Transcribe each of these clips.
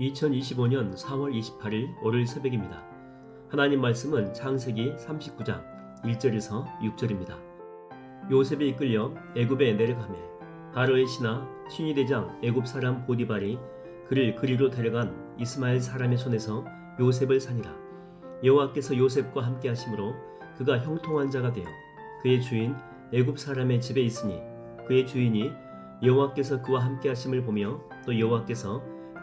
2025년 4월 28일 월요일 새벽입니다. 하나님 말씀은 창세기 39장 1절에서 6절입니다. 요셉이 이끌려 애굽에 내려가매 바로의 신하 신이 대장 애굽 사람 보디발이 그를 그리로 데려간 이스마엘 사람의 손에서 요셉을 산이라 여호와께서 요셉과 함께 하심으로 그가 형통한 자가 되어 그의 주인 애굽 사람의 집에 있으니 그의 주인이 여호와께서 그와 함께 하심을 보며 또 여호와께서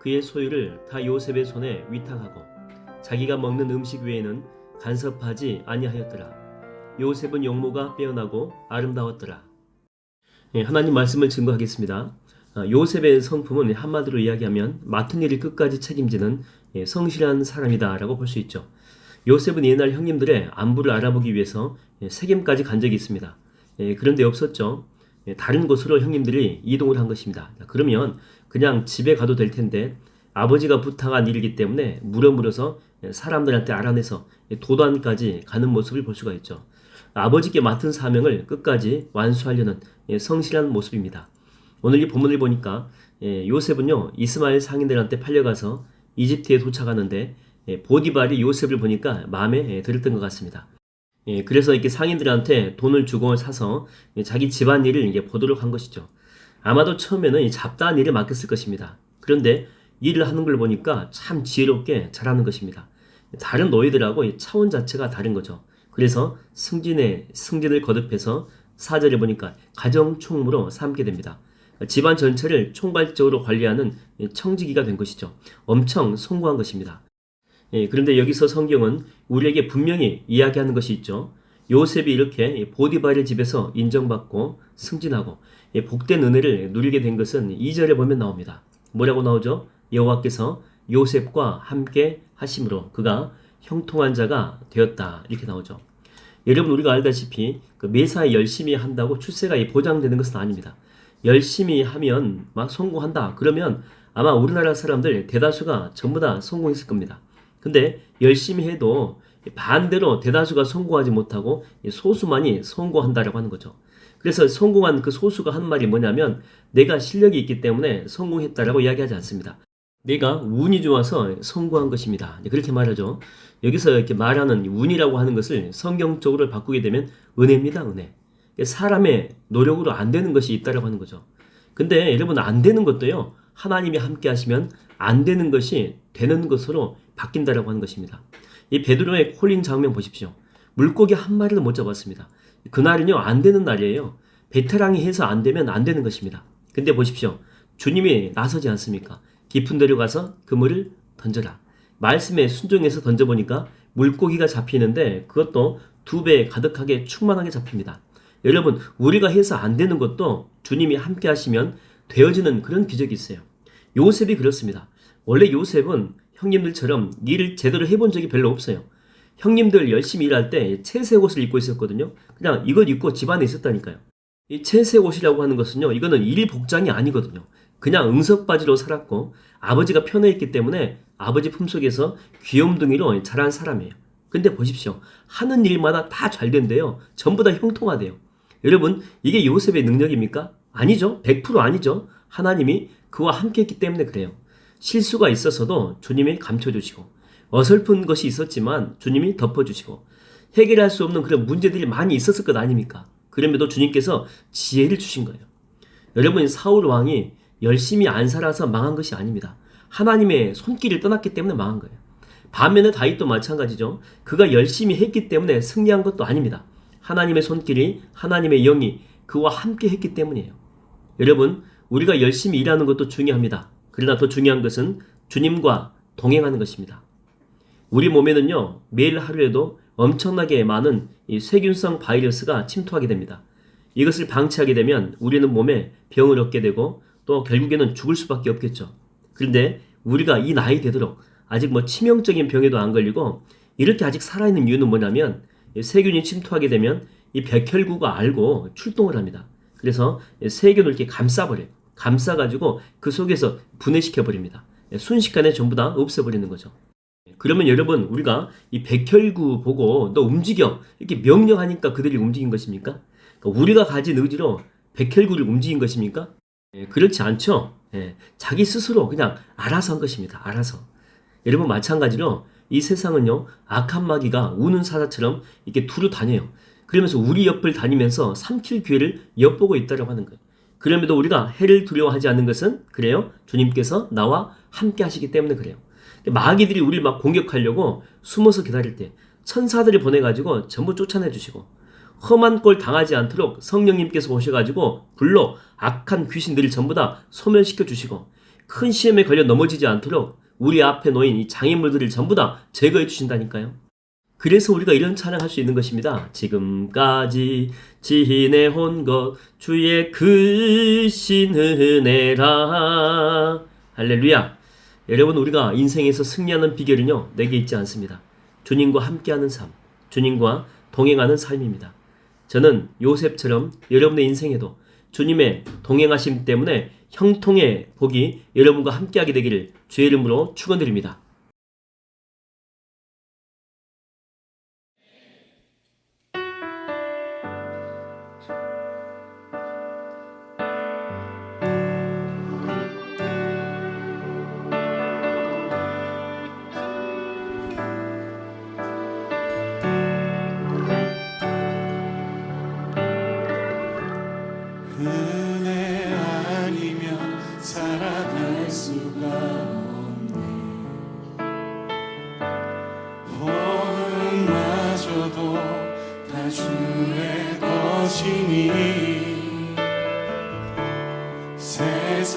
그의 소유를 다 요셉의 손에 위탁하고 자기가 먹는 음식 외에는 간섭하지 아니하였더라. 요셉은 용모가 빼어나고 아름다웠더라. 예, 하나님 말씀을 증거하겠습니다. 아, 요셉의 성품은 한마디로 이야기하면 맡은 일을 끝까지 책임지는 예, 성실한 사람이다라고 볼 수 있죠. 요셉은 옛날 형님들의 안부를 알아보기 위해서 예, 세겜까지 간 적이 있습니다. 예, 그런데 없었죠. 예, 다른 곳으로 형님들이 이동을 한 것입니다. 그러면 그냥 집에 가도 될 텐데 아버지가 부탁한 일이기 때문에 물어물어서 사람들한테 알아내서 도단까지 가는 모습을 볼 수가 있죠. 아버지께 맡은 사명을 끝까지 완수하려는 성실한 모습입니다. 오늘 이 본문을 보니까 요셉은요 이스마엘 상인들한테 팔려가서 이집트에 도착하는데 보디발이 요셉을 보니까 마음에 들었던 것 같습니다. 그래서 이렇게 상인들한테 돈을 주고 사서 자기 집안일을 보도록 한 것이죠. 아마도 처음에는 잡다한 일을 맡겼을 것입니다. 그런데 일을 하는 걸 보니까 참 지혜롭게 잘하는 것입니다. 다른 노예들하고 차원 자체가 다른 거죠. 그래서 승진에 승진을 거듭해서 사절에 보니까 가정 총무로 삼게 됩니다. 집안 전체를 총괄적으로 관리하는 청지기가 된 것이죠. 엄청 성공한 것입니다. 예, 그런데 여기서 성경은 우리에게 분명히 이야기하는 것이 있죠. 요셉이 이렇게 보디발의 집에서 인정받고 승진하고 복된 은혜를 누리게 된 것은 2절에 보면 나옵니다. 뭐라고 나오죠? 여호와께서 요셉과 함께 하심으로 그가 형통한 자가 되었다. 이렇게 나오죠. 여러분 우리가 알다시피 그 매사에 열심히 한다고 출세가 보장되는 것은 아닙니다. 열심히 하면 막 성공한다. 그러면 아마 우리나라 사람들 대다수가 전부 다 성공했을 겁니다. 근데 열심히 해도 반대로 대다수가 성공하지 못하고 소수만이 성공한다라고 하는 거죠. 그래서 성공한 그 소수가 한 말이 뭐냐면 내가 실력이 있기 때문에 성공했다라고 이야기하지 않습니다. 내가 운이 좋아서 성공한 것입니다. 그렇게 말하죠. 여기서 이렇게 말하는 운이라고 하는 것을 성경적으로 바꾸게 되면 은혜입니다, 은혜. 사람의 노력으로 안 되는 것이 있다라고 하는 거죠. 근데 여러분 안 되는 것도요. 하나님이 함께 하시면 안 되는 것이 되는 것으로 바뀐다라고 하는 것입니다. 이 베드로의 콜린 장면 보십시오. 물고기 한 마리도 못 잡았습니다. 그날은요 안 되는 날이에요. 베테랑이 해서 안 되면 안 되는 것입니다. 근데 보십시오. 주님이 나서지 않습니까? 깊은 데로 가서 그물을 던져라. 말씀에 순종해서 던져보니까 물고기가 잡히는데 그것도 두 배 가득하게 충만하게 잡힙니다. 여러분, 우리가 해서 안 되는 것도 주님이 함께 하시면 되어지는 그런 기적이 있어요. 요셉이 그렇습니다. 원래 요셉은 형님들처럼 일을 제대로 해본 적이 별로 없어요. 형님들 열심히 일할 때 채색 옷을 입고 있었거든요. 그냥 이것 입고 집안에 있었다니까요. 이 채색 옷이라고 하는 것은요, 이거는 일 복장이 아니거든요. 그냥 응석 바지로 살았고 아버지가 편해있기 때문에 아버지 품속에서 귀염둥이로 자란 사람이에요. 근데 보십시오. 하는 일마다 다 잘 된대요. 전부 다 형통하대요. 여러분, 이게 요셉의 능력입니까? 아니죠. 100% 아니죠. 하나님이 그와 함께 했기 때문에 그래요. 실수가 있어서도 주님이 감춰주시고, 어설픈 것이 있었지만 주님이 덮어주시고, 해결할 수 없는 그런 문제들이 많이 있었을 것 아닙니까? 그럼에도 주님께서 지혜를 주신 거예요. 여러분, 사울 왕이 열심히 안 살아서 망한 것이 아닙니다. 하나님의 손길을 떠났기 때문에 망한 거예요. 반면에 다윗도 마찬가지죠. 그가 열심히 했기 때문에 승리한 것도 아닙니다. 하나님의 손길이 하나님의 영이 그와 함께 했기 때문이에요. 여러분, 우리가 열심히 일하는 것도 중요합니다. 그러나 더 중요한 것은 주님과 동행하는 것입니다. 우리 몸에는요, 매일 하루에도 엄청나게 많은 이 세균성 바이러스가 침투하게 됩니다. 이것을 방치하게 되면 우리는 몸에 병을 얻게 되고 또 결국에는 죽을 수밖에 없겠죠. 그런데 우리가 이 나이 되도록 아직 뭐 치명적인 병에도 안 걸리고 이렇게 아직 살아있는 이유는 뭐냐면 이 세균이 침투하게 되면 이 백혈구가 알고 출동을 합니다. 그래서 이 세균을 이렇게 감싸버려요. 감싸가지고 그 속에서 분해시켜 버립니다. 순식간에 전부 다 없애버리는 거죠. 그러면 여러분 우리가 이 백혈구 보고 너 움직여 이렇게 명령하니까 그들이 움직인 것입니까? 그러니까 우리가 가진 의지로 백혈구를 움직인 것입니까? 예, 그렇지 않죠. 예, 자기 스스로 그냥 알아서 한 것입니다. 알아서. 여러분 마찬가지로 이 세상은요 악한 마귀가 우는 사자처럼 이렇게 두루 다녀요. 그러면서 우리 옆을 다니면서 삼킬 기회를 엿보고 있다고 하는 거예요. 그럼에도 우리가 해를 두려워하지 않는 것은 그래요. 주님께서 나와 함께 하시기 때문에 그래요. 마귀들이 우리를 막 공격하려고 숨어서 기다릴 때 천사들을 보내가지고 전부 쫓아내 주시고 험한 꼴 당하지 않도록 성령님께서 오셔가지고 불로 악한 귀신들을 전부 다 소멸시켜 주시고 큰 시험에 걸려 넘어지지 않도록 우리 앞에 놓인 이 장애물들을 전부 다 제거해 주신다니까요. 그래서 우리가 이런 찬양할 수 있는 것입니다. 지금까지 지내온 것 주의 크신 은혜라 할렐루야. 여러분 우리가 인생에서 승리하는 비결은요 내게 있지 않습니다. 주님과 함께하는 삶, 주님과 동행하는 삶입니다. 저는 요셉처럼 여러분의 인생에도 주님의 동행하심 때문에 형통의 복이 여러분과 함께하게 되기를 주의 이름으로 축원드립니다.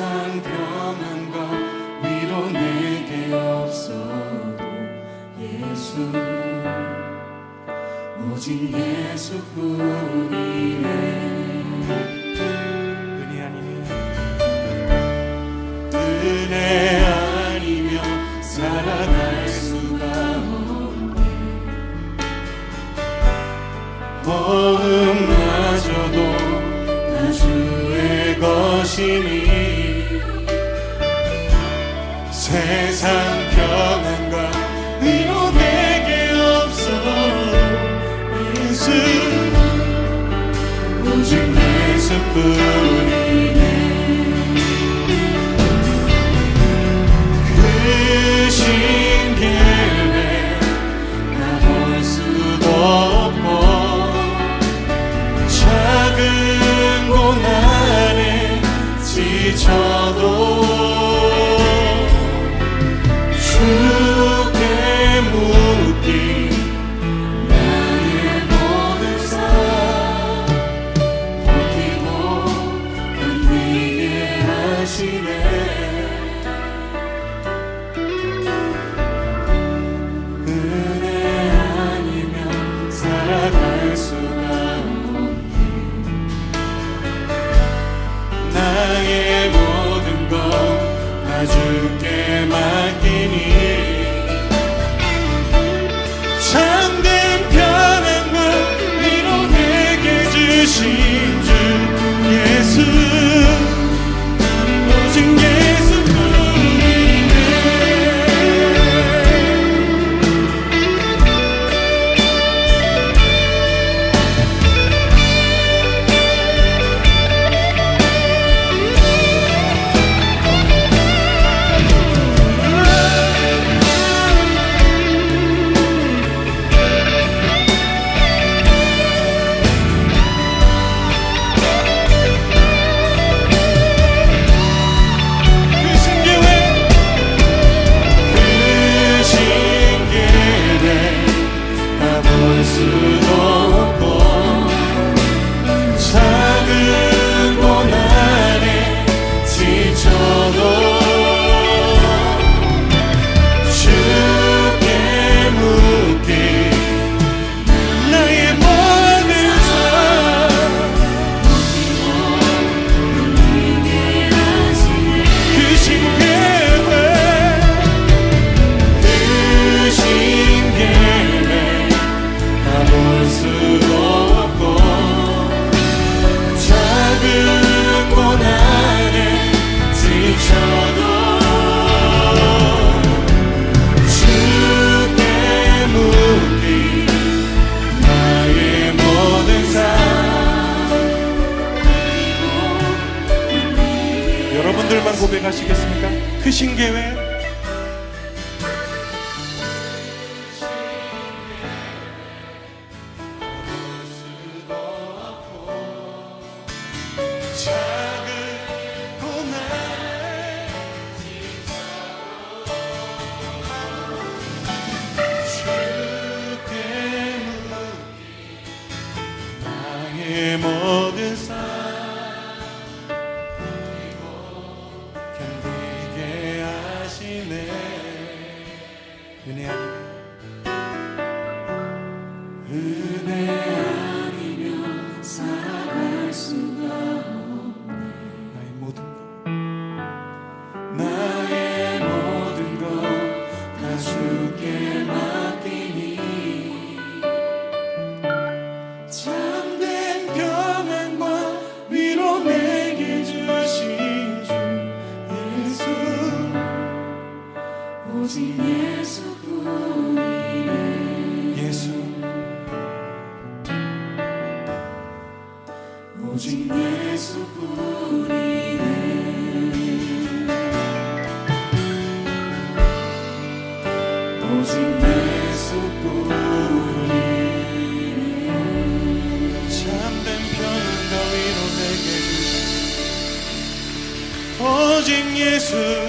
세상 평안과 위로 내게 없어도 예수 오직 예수뿐이네. 은혜 아니면 살아갈 수가 없네. 호흡마저도 다 주의 것이니 세상 평안과 위로 내게 없어. 예수 오직 예수뿐 주께 맡기니. 평